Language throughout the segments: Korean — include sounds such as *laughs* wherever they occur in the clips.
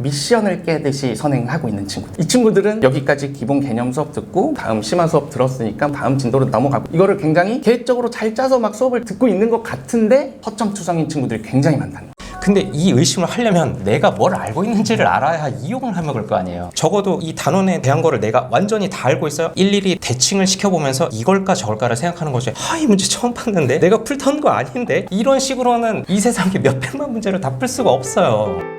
미션을 깨듯이 선행하고 있는 친구. 이 친구들은 여기까지 기본 개념 수업 듣고 다음 심화 수업 들었으니까 다음 진도로 넘어가고 이거를 굉장히 계획적으로 잘 짜서 막 수업을 듣고 있는 것 같은데 허점투성인 친구들이 굉장히 많다는 거예요. 근데 이 의심을 하려면 내가 뭘 알고 있는지를 알아야 이용을 하면 그럴 거 아니에요. 적어도 이 단원에 대한 거를 내가 완전히 다 알고 있어요. 일일이 대칭을 시켜보면서 이걸까 저걸까를 생각하는 거지. 아, 이 문제 처음 봤는데? 내가 풀던 거 아닌데? 이런 식으로는 이 세상에 몇백만 문제를 다 풀 수가 없어요.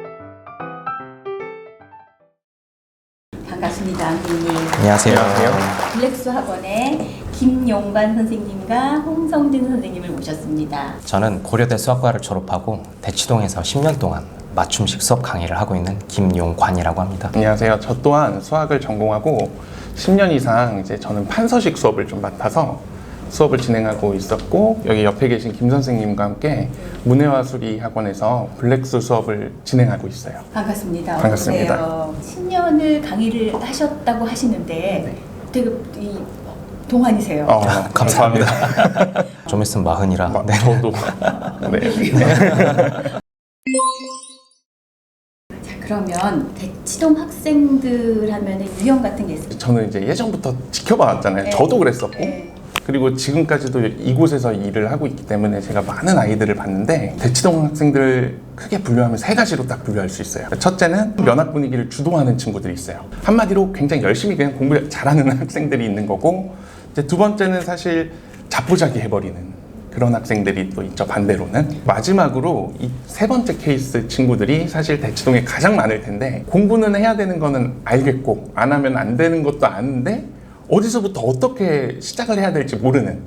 반갑습니다, 선생님. 안녕하세요. 안녕하세요. 블랙스 학원의 김용반 선생님과 홍성진 선생님을 모셨습니다. 저는 고려대 수학과를 졸업하고 대치동에서 10년 동안 맞춤식 수업 강의를 하고 있는 김용관이라고 합니다. 안녕하세요. 저 또한 수학을 전공하고 10년 이상 이제 저는 판서식 수업을 좀 맡아서 수업을 진행하고 있었고 여기 옆에 계신 김 선생님과 함께 문해와 수리 학원에서 블랙스 수업을 진행하고 있어요. 반갑습니다. 반갑습니다. 어서오세요. 10년을 강의를 하셨다고 하시는데 되게 이 동안이세요. 어, 감사합니다. *laughs* 좀 있으면 마흔이라. 마- 네. 저도 네. *laughs* 자, 그러면 대치동 학생들 하면 유형 같은 게 있어요. 저는 이제 예전부터 지켜봐왔잖아요. 네. 저도 그랬었고 네. 그리고 지금까지도 이곳에서 일을 하고 있기 때문에 제가 많은 아이들을 봤는데 대치동 학생들을 크게 분류하면 세 가지로 딱 분류할 수 있어요. 첫째는 면학 분위기를 주도하는 친구들이 있어요. 한마디로 굉장히 열심히 그냥 공부 잘하는 *laughs* 학생들이 있는 거고 두 번째는 사실 자포자기 해버리는 그런 학생들이 또 있죠 반대로는 마지막으로 이 세 번째 케이스 친구들이 사실 대치동에 가장 많을 텐데 공부는 해야 되는 거는 알겠고 안 하면 안 되는 것도 아는데 어디서부터 어떻게 시작을 해야 될지 모르는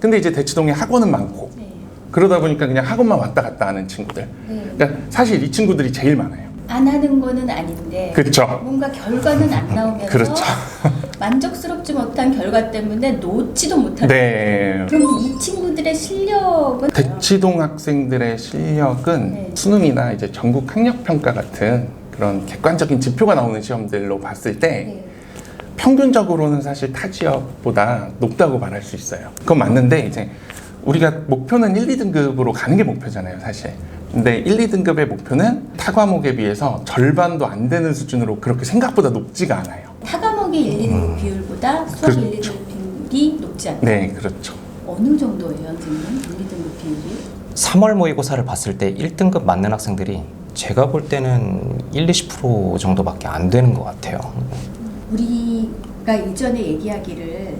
근데 이제 대치동에 학원은 많고 네. 그러다 보니까 그냥 학원만 왔다 갔다 하는 친구들 네. 그러니까 사실 이 친구들이 제일 많아요 안 하는 거는 아닌데 그렇죠 뭔가 결과는 안 *laughs* 나오면서 그렇죠. *laughs* 만족스럽지 못한 결과 때문에 놓지도 못하는 네 그럼 이 친구들의 실력은 대치동 학생들의 실력은 네. 수능이나 이제 전국 학력 평가 같은 그런 객관적인 지표가 나오는 시험들로 봤을 때 네. 평균적으로는 사실 타 지역보다 높다고 말할 수 있어요. 그건 맞는데 이제 우리가 목표는 1, 2등급으로 가는 게 목표잖아요, 사실. 근데 1, 2등급의 목표는 타 과목에 비해서 절반도 안 되는 수준으로 그렇게 생각보다 높지가 않아요. 타 과목의 1, 2등급 비율보다 수학 1, 음. 그렇죠. 2등급 비율이 높지 않다. 네, 그렇죠. 어느 정도예요, 선생님? 1, 2등급 비율이? 3월 모의고사를 봤을 때 1등급 맞는 학생들이 제가 볼 때는 1, 20% 정도밖에 안 되는 것 같아요. 우리가 이전에 얘기하기를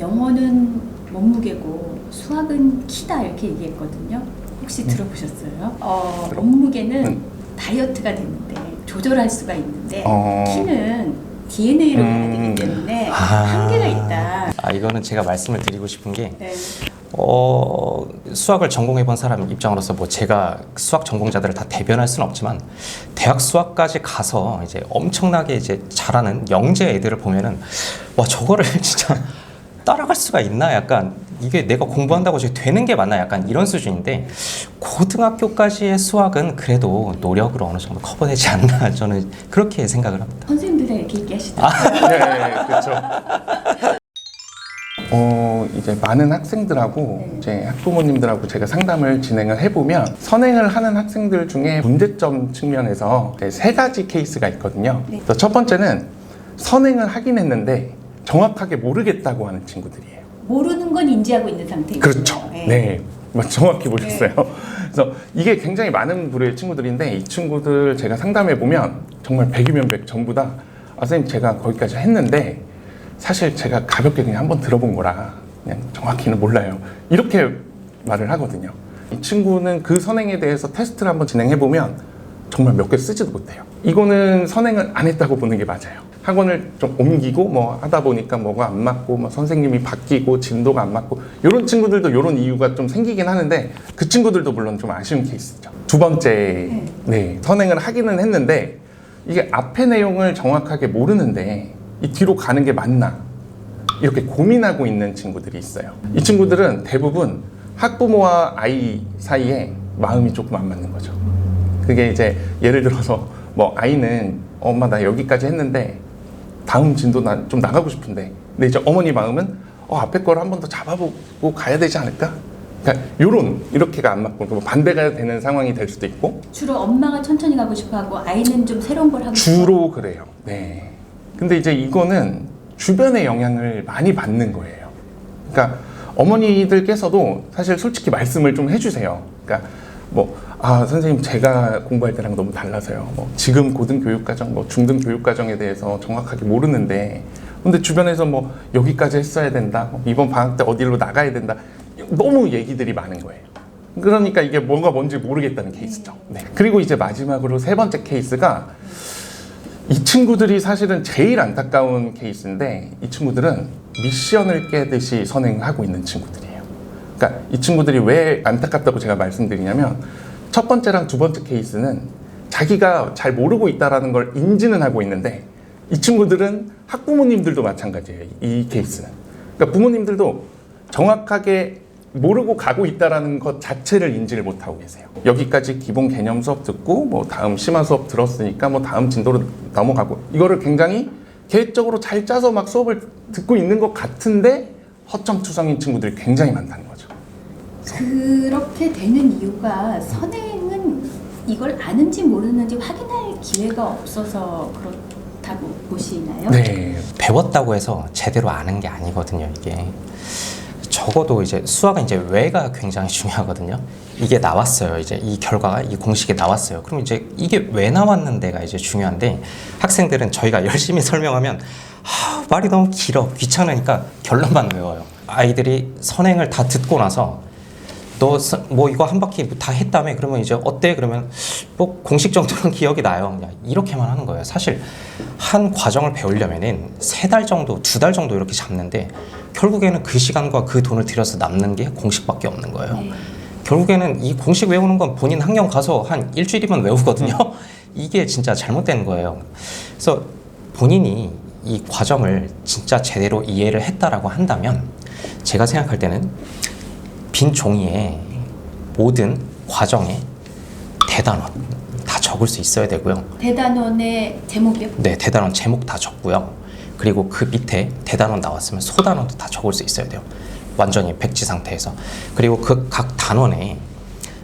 영어는 몸무게고 수학은 키다 이렇게 얘기했거든요. 혹시 들어보셨어요? 어, 몸무게는 음. 다이어트가 되는데 조절할 수가 있는데 어. 키는 DNA로 가야 음. 되기 때문에 아. 한계가 있다. 아, 이거는 제가 말씀을 드리고 싶은 게 네. 어, 수학을 전공해 본 사람 입장으로서 뭐 제가 수학 전공자들을 다 대변할 수는 없지만 대학 수학까지 가서 이제 엄청나게 이제 잘하는 영재 애들을 보면은 와 저거를 *laughs* 진짜 따라갈 수가 있나 약간 이게 내가 공부한다고 이제 되는 게 맞나 약간 이런 수준인데 고등학교까지의 수학은 그래도 노력으로 어느 정도 커버되지 않나 *laughs* 저는 그렇게 생각을 합니다. 선생님들 다 이렇게 얘기하시다. 네, 그렇죠. 어, 이제 많은 학생들하고 네. 이제 학부모님들하고 제가 상담을 진행을 해보면 선행을 하는 학생들 중에 문제점 측면에서 이제 세 가지 케이스가 있거든요. 네. 그래서 첫 번째는 선행을 하긴 했는데 정확하게 모르겠다고 하는 친구들이에요. 모르는 건 인지하고 있는 상태이죠. 그렇죠. 네. 뭐 정확히 보셨어요. *laughs* 그래서 이게 굉장히 많은 부류의 친구들인데 이 친구들 제가 상담해 보면 정말 백이면 백 전부 다 아, 선생님 제가 거기까지 했는데 사실 제가 가볍게 그냥 한번 들어본 거라 그냥 정확히는 몰라요. 이렇게 말을 하거든요. 이 친구는 그 선행에 대해서 테스트를 한번 진행해 보면 정말 몇 개 쓰지도 못해요. 이거는 선행을 안 했다고 보는 게 맞아요. 학원을 좀 옮기고 뭐 하다 보니까 뭐가 안 맞고 뭐 선생님이 바뀌고 진도가 안 맞고 이런 친구들도 이런 이유가 좀 생기긴 하는데 그 친구들도 물론 좀 아쉬운 케이스죠. 두 번째, 네 선행을 하기는 했는데 이게 앞의 내용을 정확하게 모르는데 이 뒤로 가는 게 맞나 이렇게 고민하고 있는 친구들이 있어요. 이 친구들은 대부분 학부모와 아이 사이에 마음이 조금 안 맞는 거죠. 그게 이제 예를 들어서 뭐 아이는 엄마 나 여기까지 했는데 다음 진도 난 좀 나가고 싶은데 근데 이제 어머니 마음은 어 앞에 거를 한 번 더 잡아보고 가야 되지 않을까 그러니까 요런 이렇게가 안 맞고 뭐 반대가 되는 상황이 될 수도 있고 주로 엄마가 천천히 가고 싶어하고 아이는 좀 새로운 걸 하고 싶어. 주로 그래요. 네. 근데 이제 이거는 주변의 영향을 많이 받는 거예요. 그러니까 어머니들께서도 사실 솔직히 말씀을 좀 해주세요. 그러니까 뭐, 아, 선생님, 제가 공부할 때랑 너무 달라서요. 뭐, 지금 고등교육과정, 뭐, 중등교육과정에 대해서 정확하게 모르는데, 근데 주변에서 뭐, 여기까지 했어야 된다. 뭐 이번 방학 때 어디로 나가야 된다. 너무 얘기들이 많은 거예요. 그러니까 이게 뭔가 뭔지 모르겠다는 케이스죠. 네. 그리고 이제 마지막으로 세 번째 케이스가 이 친구들이 사실은 제일 안타까운 케이스인데 이 친구들은 미션을 깨듯이 선행하고 있는 친구들이에요. 그러니까 이 친구들이 왜 안타깝다고 제가 말씀드리냐면 첫 번째랑 두 번째 케이스는 자기가 잘 모르고 있다라는 걸 인지는 하고 있는데 이 친구들은 학부모님들도 마찬가지예요. 이 케이스는. 그러니까 부모님들도 정확하게 모르고 가고 있다라는 것 자체를 인지를 못하고 계세요. 여기까지 기본 개념 수업 듣고 뭐 다음 심화 수업 들었으니까 뭐 다음 진도로 넘어가고 이거를 굉장히 계획적으로 잘 짜서 막 수업을 듣고 있는 것 같은데 허점투성인 친구들이 굉장히 많다는 거죠. 그렇게 되는 이유가 선행은 이걸 아는지 모르는지 확인할 기회가 없어서 그렇다고 보시나요? 네. 배웠다고 해서 제대로 아는 게 아니거든요, 이게. 적어도 이제 수학은 이제 왜가 굉장히 중요하거든요. 이게 나왔어요. 이제 이 결과가 이 공식이 나왔어요. 그럼 이제 이게 왜 나왔는데가 이제 중요한데 학생들은 저희가 *laughs* 열심히 설명하면 아, 말이 너무 길어 귀찮으니까 결론만 외워요. 아이들이 선행을 다 듣고 나서 너 뭐 이거 한 바퀴 다 했다며 그러면 이제 어때 그러면 뭐 공식 정도는 *laughs* 기억이 나요 그냥 이렇게만 하는 거예요 사실 한 과정을 배우려면은 세 달 정도 두 달 정도 이렇게 잡는데 결국에는 그 시간과 그 돈을 들여서 남는 게 공식밖에 없는 거예요 네. 결국에는 이 공식 외우는 건 본인 학년 가서 한 일주일이면 외우거든요. *laughs* 이게 진짜 잘못된 거예요. 그래서 본인이 이 과정을 진짜 제대로 이해를 했다라고 한다면 제가 생각할 때는 빈 종이에 모든 과정에 대단원 다 적을 수 있어야 되고요. 대단원의 제목이요? 네, 대단원 제목 다 적고요. 그리고 그 밑에 대단원 나왔으면 소단원도 다 적을 수 있어야 돼요. 완전히 백지 상태에서. 그리고 그 각 단원에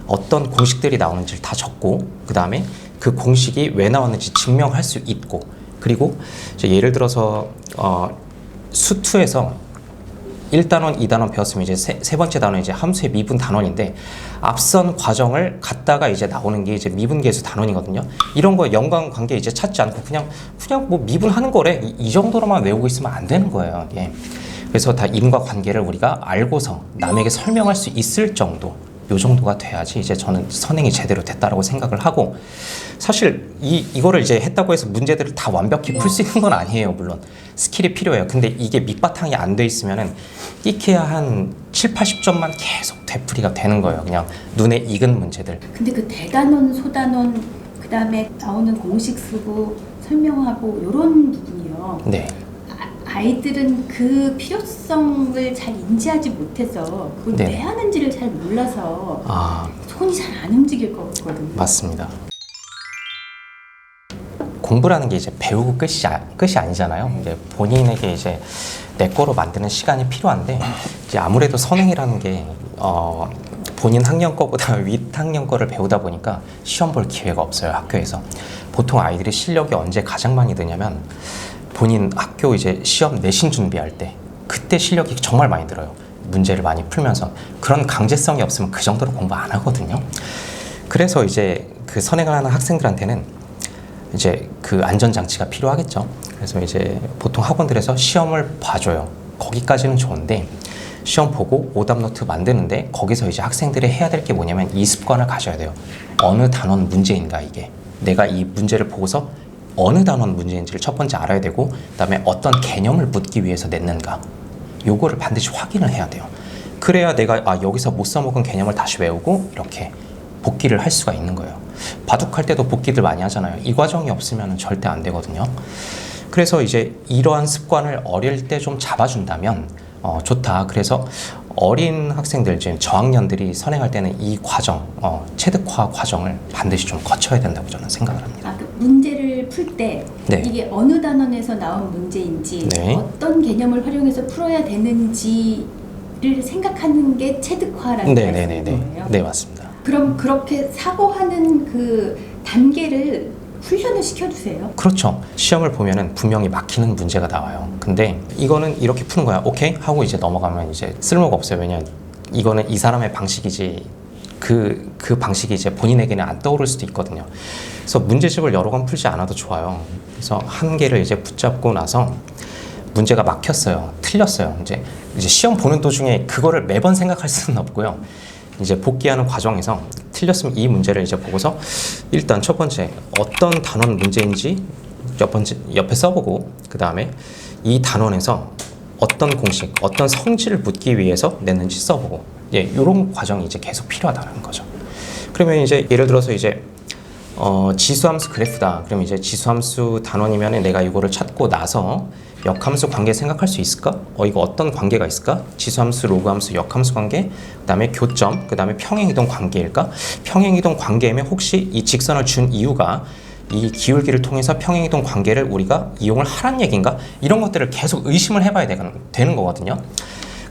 어떤 공식들이 나오는지를 다 적고 그 다음에 그 공식이 왜 나왔는지 증명할 수 있고 그리고 예를 들어서 어, 수투에서 1단원, 2단원 배웠으면 이제 세, 세 번째 단원 이제 함수의 미분 단원인데 앞선 과정을 갖다가 이제 나오는 게 이제 미분 계수 단원이거든요. 이런 거 연관 관계 이제 찾지 않고 그냥 그냥 뭐 미분하는 거래 이, 이 정도로만 외우고 있으면 안 되는 거예요. 예. 그래서 다 인과 관계를 우리가 알고서 남에게 설명할 수 있을 정도 요 정도가 돼야지 이제 저는 선행이 제대로 됐다라고 생각을 하고 사실 이 이거를 이제 했다고 해서 문제들을 다 완벽히 풀 수 있는 건 아니에요 물론 스킬이 필요해요 근데 이게 밑바탕이 안 돼 있으면은 익혀야 한 7, 80점만 계속 되풀이가 되는 거예요 그냥 눈에 익은 문제들 근데 그 대단원, 소단원 그다음에 나오는 공식 쓰고 설명하고 이런 부분이요. 네 아, 아이들은 그 필요성을 잘 인지하지 못해서 그걸 네. 왜 하는지를 잘 몰라서 아 손이 잘 안 움직일 것 같거든요. 맞습니다. 공부라는 게 이제 배우고 끝이, 아, 끝이 아니잖아요. 이제 본인에게 이제 내 거로 만드는 시간이 필요한데 이제 아무래도 선행이라는 게 어, 본인 학년 거보다 *laughs* 윗 학년 거를 배우다 보니까 시험 볼 기회가 없어요 학교에서. 보통 아이들이 실력이 언제 가장 많이 드냐면 본인 학교 이제 시험 내신 준비할 때 그때 실력이 정말 많이 들어요. 문제를 많이 풀면서. 그런 강제성이 없으면 그 정도로 공부 안 하거든요. 그래서 이제 그 선행을 하는 학생들한테는 이제 그 안전 장치가 필요하겠죠. 그래서 이제 보통 학원들에서 시험을 봐줘요. 거기까지는 좋은데 시험 보고 오답 노트 만드는데 거기서 이제 학생들이 해야 될 게 뭐냐면 이 습관을 가져야 돼요. 어느 단원 문제인가 이게. 내가 이 문제를 보고서 어느 단원 문제인지를 첫 번째 알아야 되고 그다음에 어떤 개념을 묻기 위해서 냈는가. 요거를 반드시 확인을 해야 돼요. 그래야 내가 아 여기서 못 써먹은 개념을 다시 외우고 이렇게 복기를 할 수가 있는 거예요. 바둑할 때도 복기들 많이 하잖아요. 이 과정이 없으면 절대 안 되거든요. 그래서 이제 이러한 습관을 어릴 때 좀 잡아준다면 어, 좋다. 그래서 어린 학생들, 지금 저학년들이 선행할 때는 이 과정, 어, 체득화 과정을 반드시 좀 거쳐야 된다고 저는 생각을 합니다. 아, 그 문제를 풀 때 네. 이게 어느 단원에서 나온 문제인지 네. 어떤 개념을 활용해서 풀어야 되는지 를 생각하는 게 체득화라는 네, 네, 네, 네, 거예요. 네 맞습니다. 그럼 그렇게 사고하는 그 단계를 훈련을 시켜주세요. 그렇죠. 시험을 보면은 분명히 막히는 문제가 나와요. 근데 이거는 이렇게 푸는 거야. 오케이 하고 이제 넘어가면 이제 쓸모가 없어요. 왜냐 이거는 이 사람의 방식이지 그, 그 방식이 이제 본인에게는 안 떠오를 수도 있거든요. 그래서 문제집을 여러 번 풀지 않아도 좋아요. 그래서 한 개를 이제 붙잡고 나서 문제가 막혔어요. 틀렸어요. 이제, 이제 시험 보는 도중에 그거를 매번 생각할 수는 없고요. 이제 복귀하는 과정에서 틀렸으면 이 문제를 이제 보고서 일단 첫 번째 어떤 단원 문제인지 옆 번째 옆에 써보고 그 다음에 이 단원에서 어떤 공식, 어떤 성질을 묻기 위해서 냈는지 써보고 예, 이런 과정이 이제 계속 필요하다는 거죠. 그러면 이제 예를 들어서 이제 어, 지수함수 그래프다. 그럼 이제 지수함수 단원이면 내가 이거를 찾고 나서 역함수 관계 생각할 수 있을까? 어 이거 어떤 관계가 있을까? 지수함수, 로그함수, 역함수 관계, 그다음에 교점, 그다음에 평행이동 관계일까? 평행이동 관계면 혹시 이 직선을 준 이유가 이 기울기를 통해서 평행이동 관계를 우리가 이용을 하란 얘기인가? 이런 것들을 계속 의심을 해봐야 되는, 거거든요.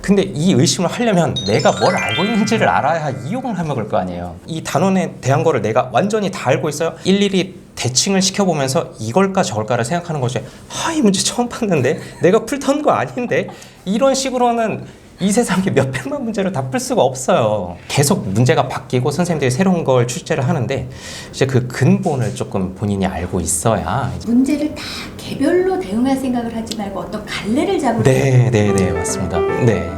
근데 이 의심을 하려면 내가 뭘 알고 있는지를 알아야 이용을 해먹을 거 아니에요. 이 단원에 대한 거를 내가 완전히 다 알고 있어요. 일일이 대칭을 시켜보면서 이걸까 저걸까를 생각하는 거지. 아, 이 문제 처음 봤는데? 내가 풀던 거 아닌데? 이런 식으로는 이 세상에 몇 백만 문제를 다 풀 수가 없어요. 계속 문제가 바뀌고 선생님들이 새로운 걸 출제를 하는데 이제 그 근본을 조금 본인이 알고 있어야 문제를 다 개별로 대응할 생각을 하지 말고 어떤 갈래를 잡으려 네, 네, 네, 맞습니다. 네.